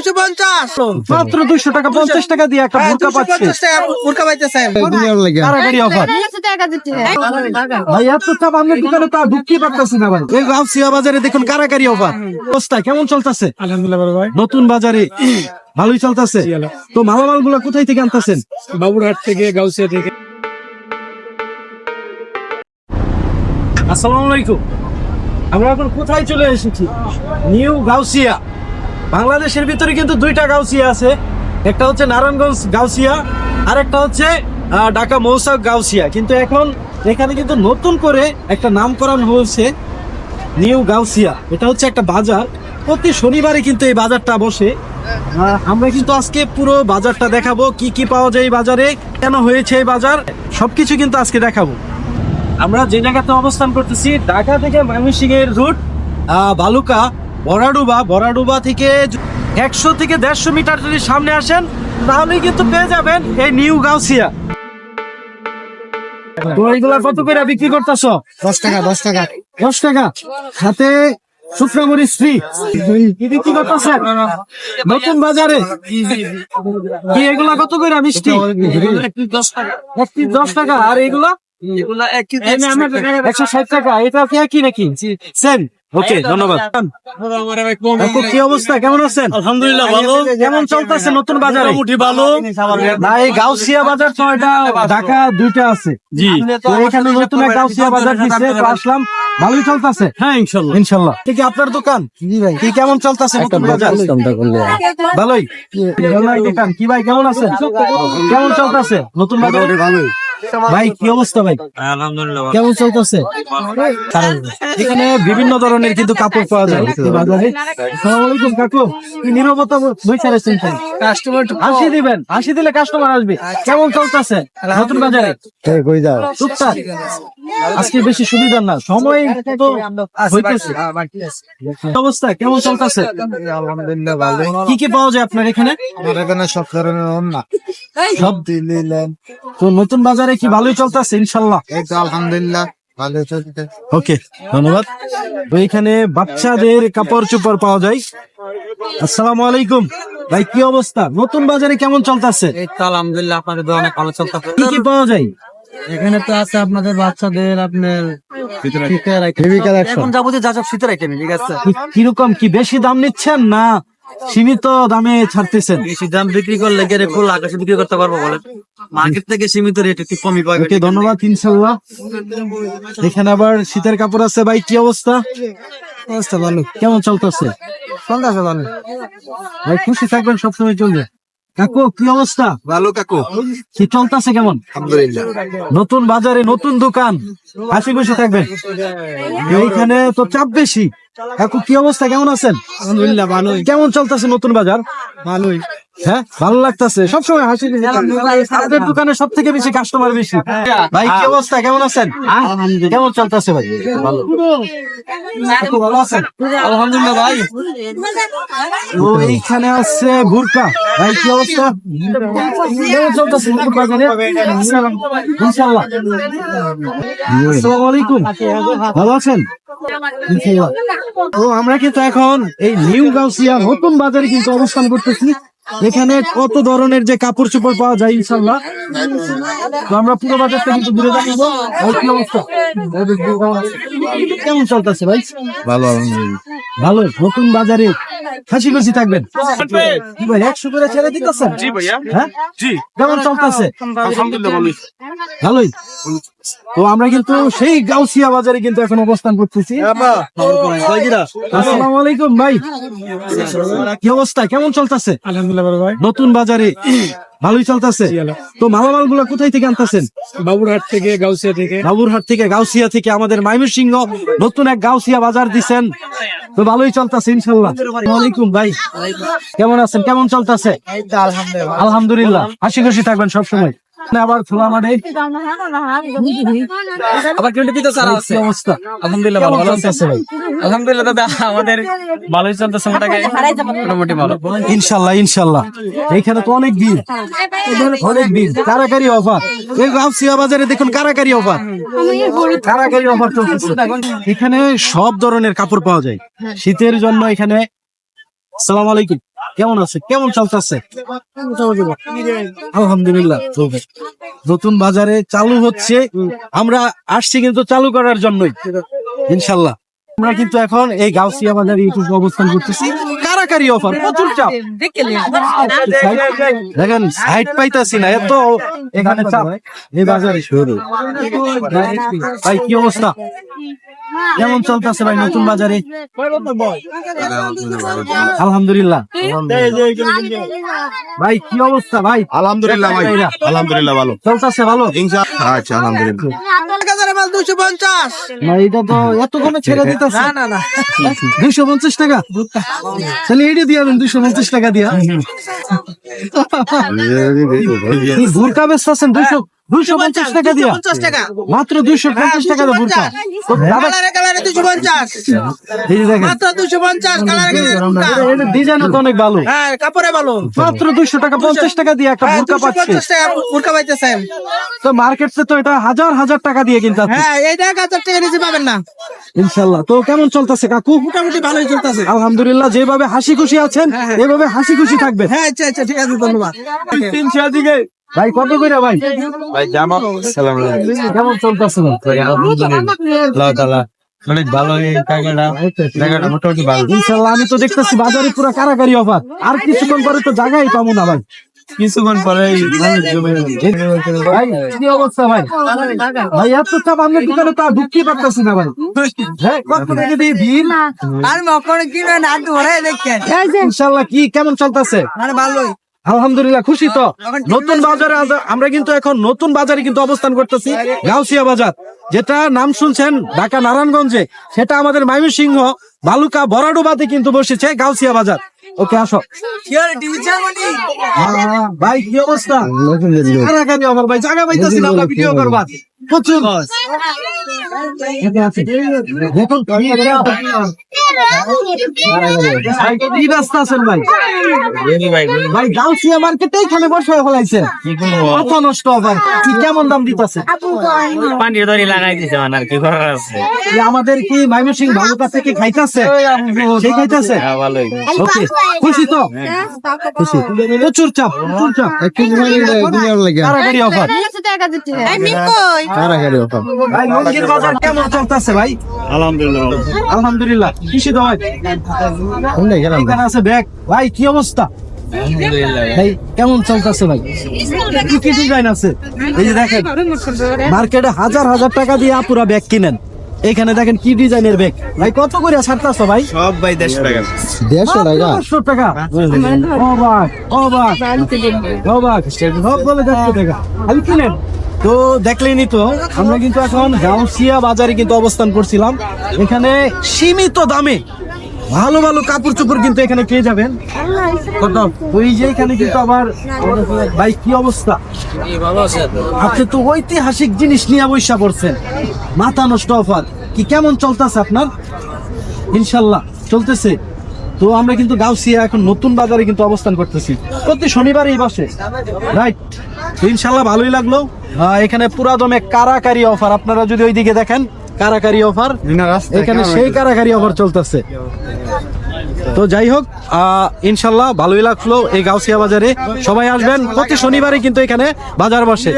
দুশো পঞ্চাশ। মাত্র দুইশো টাকা পঞ্চাশ টাকা দিয়ে একটা বোরকা পাচ্ছে। বোরকা পাইতেছে। কারাগারি অফার? ভাই এত চাপ আপনার দোকানে তো ঢুকতে পারতেছি না ভাই। এই গাউসিয়া বাজারে দেখুন কারাগারি অফার। অবস্থা কেমন চলতেছে? আলহামদুলিল্লাহ ভাই। নতুন বাজারে ভালোই চলতেছে। তো মালামালগুলা কোথায় থেকে আনতেছেন? বাবুরহাট থেকে গাউসিয়া থেকে। আসসালামু আলাইকুম। আমরা এখন কোথায় চলে এসেছি? নিউ গাউসিয়া। বাংলাদেশের ভিতরে কিন্তু দুইটা গাউসিয়া আছে। একটা হচ্ছে নারায়ণগঞ্জ গাউসিয়া আর একটা হচ্ছে ঢাকা মৌসা গাউসিয়া কিন্তু এখন এখানে কিন্তু নতুন করে একটা নামকরণ হয়েছে নিউ গাউসিয়া এটা হচ্ছে একটা বাজার। প্রতি শনিবারে কিন্তু এই বাজারটা বসে। আমরা কিন্তু আজকে পুরো বাজারটা দেখাবো, কি কি পাওয়া যায় এই বাজারে, কেন হয়েছে এই বাজার, সবকিছু কিন্তু আজকে দেখাবো। আমরা যে জায়গাতে অবস্থান করতেছি, ঢাকা থেকে ময়মনসিংহ এর রুট বালুকা। বরাডুবা বরাডুবা থেকে একশো থেকে দেড়শো মিটার যদি সামনে আসেন তাহলে কিন্তু পেয়ে যাবেন এই নিউ গাউসিয়া। তো এইগুলা কত করে বিক্রি করতেছ? দশ টাকা দশ টাকা। দশ টাকা। সাথে শুক্রামরি স্ত্রী। কি করতেছেন? নতুন বাজারে? কি এগুলা কত করে মিষ্টি? একটি দশ টাকা। আর এগুলা? একশো ষাট টাকা। এটা কি নাকি? ওকে ধন্যবাদ। কি অবস্থা? কেমন আছেন? আলহামদুলিল্লাহ ভালো। কেমন চলতেছে নতুন বাজারে? মোটামুটি ভালো। না এই গাউসিয়া বাজার তো এটা ঢাকা দুইটা আছে। জি। তো এখানে নতুন এক গাউসিয়া বাজার দিচ্ছে তো আসলাম। ভালোই চলতেছে? হ্যাঁ ইনশাল্লাহ। ইনশাল্লাহ। ঠিক আপনার দোকান? জি ভাই। কি কেমন চলতেছে নতুন বাজার? ভালোই। ভালোই দোকান কি ভাই কেমন আছেন? কেমন চলতেছে? নতুন বাজার? ভাই কি অবস্থা ভাই? আলহামদুলিল্লাহ কেমন চলতেছে? এখানে বিভিন্ন ধরনের কিন্তু কাপড় পাওয়া যায়। বাজারে? কাকু। কি নিরবতা বইসা রয়েছেন কাস্টমার হাসি দিবেন হাসি দিলে কাস্টমার আসবে। কেমন চলতেছে? নতুন বাজারে? টুকটাক আজকে বেশি সুবিধা না সময় তো হইতেছে। কি অবস্থা? কেমন চলতেছে? আলহামদুলিল্লাহ ভালো। কি কি পাওয়া যায় আপনার এখানে? আমার এখানে সব ধরনের না সব দিলেন তো নতুন বাজারে কি ভালোই চলতেছে ইনশাল্লাহ? আলহামদুলিল্লাহ ভালো ওকে ধন্যবাদ। এখানে বাচ্চাদের কাপড় চোপড় পাওয়া যায়। আসসালামু আলাইকুম। ভাই কি অবস্থা? নতুন বাজারে কেমন চলতেছে? আলহামদুলিল্লাহ আপনাদের অনেক ভালো চলতেছে। কি কি পাওয়া যায়? এখানে তো আছে আপনাদের বাচ্চাদের আপনার শীতের। যাবতীয় যা সব শীতের আইটেম ঠিক আছে? কীরকম কি বেশি দাম নিচ্ছেন না সীমিত দামে ছাড়তেছেন বেশি দাম বিক্রি করলে গেলে ফুল আকাশে বিক্রি করতে পারব বলেন মার্কেট থেকে সীমিত রেট একটু কমই পাবে ওকে ধন্যবাদ ইনশাল্লাহ এখানে আবার শীতের কাপড় আছে ভাই কি অবস্থা? অবস্থা ভালো। কেমন চলতেছে? চলতেছে ভালো। ভাই খুশি থাকবেন সবসময় চলবে। কাকু কি অবস্থা? ভালো কাকু। কি চলতেছে কেমন? আলহামদুলিল্লাহ। নতুন বাজারে নতুন দোকান। হাসি খুশি থাকবেন। এইখানে তো চাপ বেশি। কাকু কি অবস্থা? কেমন আছেন? আলহামদুলিল্লাহ ভালোই। কেমন চলতেছে নতুন বাজার? ভালোই। হ্যাঁ ভালো লাগতেছে। সবসময় হাসি আপনাদের দোকানে সব থেকে বেশি কাস্টমার বেশি। ভাই কি অবস্থা? কেমন আছেন? কেমন চলতেছে ভাই? ভালো। ভালো আছেন? আলহামদুলিল্লাহ ভাই। ও এইখানে আছে ভুরকা ভাই কি অবস্থা? কেমন চলতেছে আসসালামু আলাইকুম ভালো আছেন। তো আমরা কিন্তু এখন এই নিউ গাউসিয়া নতুন বাজারে কিন্তু অবস্থান করতেছি। এখানে কত ধরনের যে কাপড় চোপড় পাওয়া যায় ইনশাল্লাহ তো আমরা পুরো বাজারটা কিন্তু ঘুরে দেখাবো। কি অবস্থা? কেমন চলতেছে ভাই? ভালো ভালো নতুন বাজারে হাসি খুশি থাকবেন? কি ভাই একশো করে ছেড়ে দিতেছেন? জি ভাইয়া। হ্যাঁ? জি। কেমন চলতেছে? আলহামদুলিল্লাহ ভালোই? তো আমরা কিন্তু সেই গাউসিয়া বাজারে কিন্তু এখন অবস্থান করতেছি। আসসালামু আলাইকুম ভাই। কি অবস্থা? কেমন চলতেছে? আলহামদুলিল্লাহ ভাই। নতুন বাজারে ভালোই চলতেছে। তো মালামালগুলা কোথায় থেকে আনতেছেন? বাবুরহাট থেকে গাউসিয়া থেকে। বাবুরহাট থেকে গাউসিয়া থেকে আমাদের ময়মনসিংহ নতুন এক গাউসিয়া বাজার দিছেন। তো ভালোই চলতেছে ইনশাল্লাহ। আলাইকুম ভাই। কেমন আছেন? কেমন চলতেছে? আলহামদুলিল্লাহ। আলহামদুলিল্লাহ। হাসি খুশি থাকবেন সবসময়। আবার খোলা মাঠে আবার টোয়েন্টি পিতে সারা আছে? অবস্থা? আলহামদুলিল্লাহ ভালো ভালো চলতেছে ভাই আলহামদুলিল্লাহ দাদা আমাদের ভালোই চলতেছে মোটামুটি। মোটামুটি ভালো। ইনশাল্লাহ ইনশাল্লাহ। এইখানে তো অনেক ভিড়। অনেক ভিড়। কারাকারি অফার। এই বাজারে দেখুন কারাকারি অফার। কারাকারি অফার চলতেছে। এখানে সব ধরনের কাপড় পাওয়া যায়। শীতের জন্য এখানে সালাম আলাইকুম। কেমন আছে? কেমন চলতেছে? আলহামদুলিল্লাহ। নতুন বাজারে চালু হচ্ছে। আমরা আসছি কিন্তু চালু করার জন্যই, ইনশাল্লাহ। আমরা কিন্তু এখন এই গাউসিয়া বাজারে ইউটিউব অবস্থান করতেছি। কারাকারি অফার প্রচুর চাপ। দেখেন সাইড পাইতাছি না এত এখানে চাপ। এই বাজারে শুরু। ভাই কি অবস্থা? কেমন চলতেছে ভাই নতুন বাজারে। আলহামদুলিল্লাহ। ভাই কি অবস্থা ভাই? আলহামদুলিল্লাহ ভাই। আলহামদুলিল্লাহ ভালো। চলতেছে ভালো? আচ্ছা আলহামদুলিল্লাহ। না এটা তো এতক্ষণে ছেড়ে দিতেছে। না না দুইশো পঞ্চাশ টাকা? তাহলে এটা দিয়ে দেন দুইশো পঞ্চাশ টাকা দিয়া। ভুরকা বেশ আছেন দুইশো দুইশো পঞ্চাশ টাকা দিয়া। মাত্র দুইশো পঞ্চাশ টাকা দিয়ে বুরকা তো দাদা এই যে দেখেন। ডিজাইন তো অনেক ভালো। কাপড়ে ভালো। মাত্র দুইশো টাকা পঞ্চাশ টাকা দিয়ে একটা বুরকা পাচ্ছে। টাকা পাইতেছেন। তো মার্কেট তো এটা হাজার হাজার টাকা দিয়ে কিনতে হ্যাঁ এইটা এক হাজার টাকা নিচে পাবেন না। ইনশাল্লাহ। তো কেমন চলতেছে কাকু? মোটামুটি ভালোই চলতেছে। আলহামদুলিল্লাহ যেভাবে হাসি খুশি আছেন এভাবে হাসি খুশি থাকবেন। হ্যাঁ আচ্ছা আচ্ছা ঠিক আছে ধন্যবাদ। ভাই কত করে ভাই? ভাই জামা। সালাম কেমন চলতেছে অনেক ভালো এই টাকাটা টাকাটা মোটামুটি ভালো। ইনশাল্লাহ আমি তো দেখতেছি বাজারে পুরো কারাকারি অফার। আর কিছুক্ষণ পরে তো জায়গাই পাবো না ভাই। কিছুক্ষণ পরে ভাই কি অবস্থা ভাই? ভাই এত চাপ আমাদের দোকানে তা ঢুকতে পারতেছি না ভাই। আর মকর কিনে না ধরে দেখেন। ইনশাল্লাহ কি কেমন চলতেছে? মানে ভালোই। আলহামদুলিল্লাহ খুশি তো। নতুন বাজারে আজ- আমরা কিন্তু এখন নতুন বাজারে কিন্তু অবস্থান করতেছি গাউসিয়া বাজার। যেটা নাম শুনছেন ঢাকা নারায়ণগঞ্জে সেটা আমাদের ময়মনসিংহ বালুকা বরাডোবাতে কিন্তু বসেছে গাউসিয়া বাজার। ওকে আসো। ভাই কি অবস্থা? আমার ভাই জায়গা পাইতেছি আমরা ভিডিও করবা প্রচুর। কি কি কেমন দাম আমাদের কি মাইমসিং ভালো কাছে কি খাইতেছে খুশি তো খুশি প্রচুর চাপ প্রচুর চাপ কারাগারি অফার ভাই লঙ্গির বাজার কেমন চলতেছে ভাই আলহামদুলিল্লাহ আলহামদুলিল্লাহ। ভাই এখানে আছে ব্যাগ। ভাই কি অবস্থা? ভাই কেমন চলতেছে ভাই? কি কি ডিজাইন আছে। এই যে দেখেন মার্কেটে হাজার হাজার টাকা দিয়ে পুরা ব্যাগ কিনেন। এখানে দেখেন কি ডিজাইনের ব্যাগ। ভাই কত করে ছাড়তেছো ভাই? সব ভাই দেড়শো টাকা। দেড়শো টাকা? অবাক অবাক অবাক। সব বলে দেড়শো টাকা। আমি কিনেন? তো দেখলেনি তো আমরা কিন্তু এখন গাউসিয়া বাজারে কিন্তু অবস্থান করছিলাম। এখানে সীমিত দামে ভালো ভালো কাপড় চোপড় কিন্তু এখানে পেয়ে যাবেন। কত? ওই যে এখানে কিন্তু আবার ভাই কি অবস্থা? আপনি তো ঐতিহাসিক জিনিস নিয়ে বৈশা পড়ছেন। মাথা নষ্ট অফার। কি কেমন চলতেছে আপনার? ইনশাল্লাহ চলতেছে। তো আমরা কিন্তু গাউসিয়া এখন নতুন বাজারে কিন্তু অবস্থান করতেছি। প্রতি শনিবার এই বসে রাইট। ইনশাল্লাহ ভালোই লাগল। এখানে পুরা দমে কারাকারি অফার আপনারা যদি ওইদিকে দেখেন কারাকারি অফার এখানে সেই কারাকারি অফার চলতেছে। তো যাই হোক আহ, ইনশাল্লাহ ভালোই লাগল এই গাউসিয়া বাজারে। সবাই আসবেন প্রতি শনিবারই কিন্তু এখানে বাজার বসে।